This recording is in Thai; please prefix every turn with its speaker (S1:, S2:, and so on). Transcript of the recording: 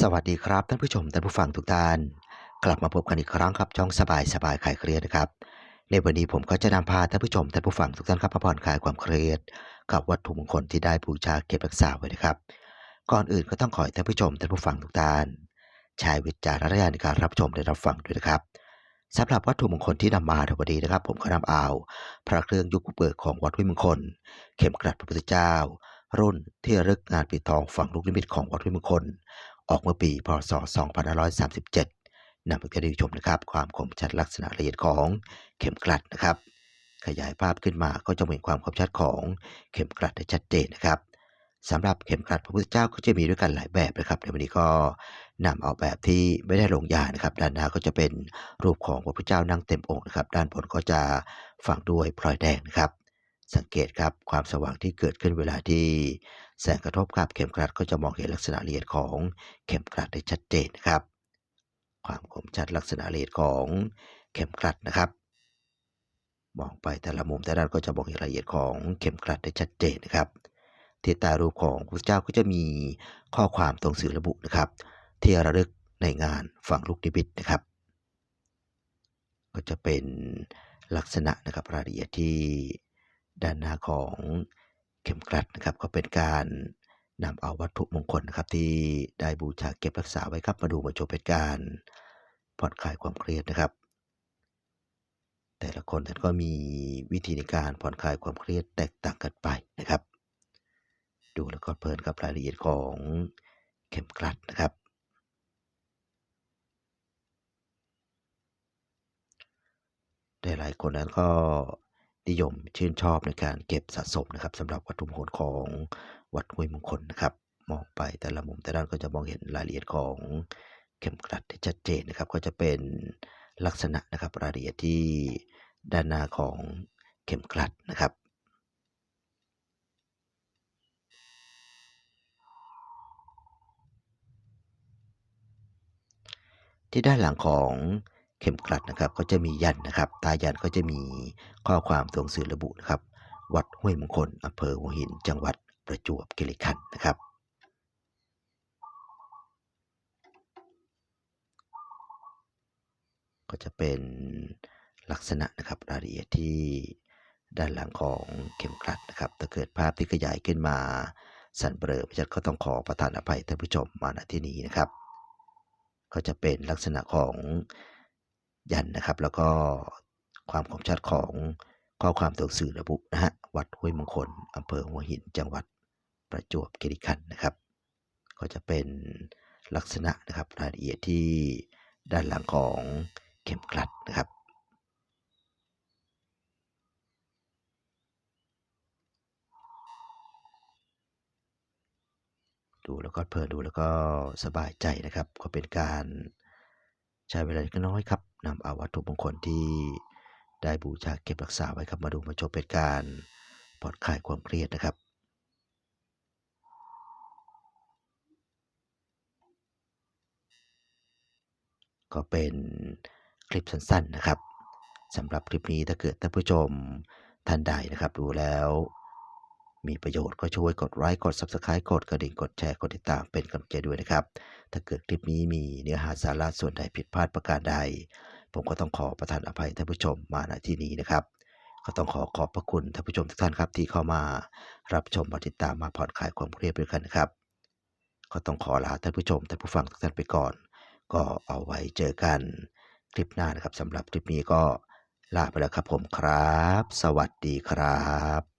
S1: สวัสดีครับท่านผู้ชมท่านผู้ฟังทุกท่าน กลับมาพบกันอีกครั้งครับช่องสบายสบายคลายเครียดนะครับ ในวันนี้ผมก็จะนำพาท่านผู้ชมท่านผู้ฟังทุกท่านครับมาผ่อนคลายความเครียด กับวัตถุมงคลที่ได้บูชาเก็บรักษาไว้นะครับ ก่อนอื่นก็ต้องขอให้ท่านผู้ชมท่านผู้ฟังทุกท่านใช้วิจารณญาณในการรับชมและรับฟังด้วยนะครับสำหรับวัตถุมงคลที่นำมาในวันนี้นะครับ ผมก็นำเอาพระเครื่องยุคเบิกของวัดวยมงคล เข็มกลัดพระพุทธเจ้ารุ่นที่ระลึกงานปีทองฝั่งลูกนิมิตของวัดวยมงคล ออกเมื่อปีพศ 2537นำไปให้ได้ชมนะครับ ความคมชัดลักษณะละเอียดของเข็มกลัดนะครับ ขยายภาพขึ้นมาก็จะเห็นความคมชัดของเข็มกลัดได้ชัดเจนนะครับสำหรับเข็มกลัดพระพุทธเจ้าก็จะมีด้วยกันหลายแบบนะครับ ในวันนี้ก็นำเอาแบบที่ไม่ได้ลงยานะครับ ด้านหน้าก็จะเป็นรูปของพระพุทธเจ้านั่งเต็มองค์นะครับ ด้านบนก็จะฝังด้วยพลอยแดงนะครับ สังเกตครับความสว่างที่เกิดขึ้นเวลาที่แสงกระทบกับเข็มกลัดก็จะมองเห็นลักษณะละเอียดของเข็มกลัดได้ชัดเจนนะครับ ความคมชัดลักษณะละเอียดของเข็มกลัดนะครับ มองไปแต่ละมุมแต่ละด้านก็จะมองเห็นรายละเอียดของเข็มกลัดได้ชัดเจนนะครับที่ใต้รูปของพระเจ้าก็จะมีข้อความตรงสื่อระบุนะครับ ที่ระลึกในงานฝั่งลูกนิมิตนะครับ ก็จะเป็นลักษณะนะครับรายละเอียดที่ ด้านหน้าของเข็มกลัดนะครับ ก็เป็นการนำเอาวัตถุมงคลนะครับที่ได้บูชาเก็บรักษาไว้ครับมาดูมาชมเป็นการผ่อนคลายความเครียดนะครับ แต่ละคนท่านก็มีวิธีในการผ่อนคลายความเครียดแตกต่างกันไปนะครับ ดูแล้วก็เพลินกับรายละเอียดของเข็มกลัดนะครับได้หลายคนนั้นก็ นิยมชื่นชอบในการเก็บสะสมนะครับสำหรับวัตถุมงคลของวัดห้วยมงคลนะครับมองไปแต่ละมุมแต่ละด้านก็จะมองเห็นรายละเอียดของเข็มกลัดที่ชัดเจนนะครับ ก็จะเป็นลักษณะนะครับรายละเอียดที่ด้านหน้าของเข็มกลัดนะครับที่ด้านหลังของ เข็มกลัดนะครับ ก็จะมียันนะครับ ตายันก็จะมีข้อความตรงสื่อระบุนะครับ วัดห้วยมงคลอำเภอหัวหิน จังหวัดประจวบคีรีขันธ์นะครับก็จะเป็นลักษณะนะครับรายละเอียดที่ด้านหลังของเข็มกลัดนะครับ ถ้าเกิดภาพที่ขยายขึ้นมาสั่นเบลอไม่ชัดก็ต้องขอประทานอภัยท่านผู้ชมมาณที่นี้นะครับ ก็จะเป็นลักษณะของ ยันนะครับ แล้วก็ความคมชัดของข้อความตัวสื่อระบุนะฮะวัดห้วยมงคลอำเภอหัวหินจังหวัดประจวบคีรีขันธ์นะครับ ก็จะเป็นลักษณะนะครับรายละเอียดที่ด้านหลังของเข็มกลัดนะครับดูแล้วก็เพลินดูแล้วก็สบายใจนะครับ ก็เป็นการใช้เวลาเล็น้อยครับ นำเอาวัตถุมงคลที่ได้บูชาเก็บรักษาไว้ครับมาดูมาชมเป็นการผ่อนคลายความเครียดนะครับก็เป็นคลิปสั้นๆนะครับสำหรับคลิปนี้ถ้าเกิดท่านผู้ชมท่านใดนะครับ ดูแล้ว มีประโยชน์ก็ช่วยกดไลค์กด Subscribe กดกระดิ่งกดแชร์กดติดตามเป็นกำลังใจด้วยนะครับ ถ้าเกิดคลิปนี้มีเนื้อหาสาระส่วนใดผิดพลาดประการใด ผมก็ต้องขอประทานอภัยท่านผู้ชมมาณที่นี้นะครับ ก็ต้องขอขอบพระคุณท่านผู้ชมทุกท่านครับที่เข้ามารับชมมาติดตามมาผ่อนคลายความเครียดด้วยกันครับ ก็ต้องขอลาท่านผู้ชมท่านผู้ฟังทุกท่านไปก่อน ก็เอาไว้เจอกันคลิปหน้านะครับสำหรับคลิปนี้ก็ลาไปแล้วครับผมครับ สวัสดีครับ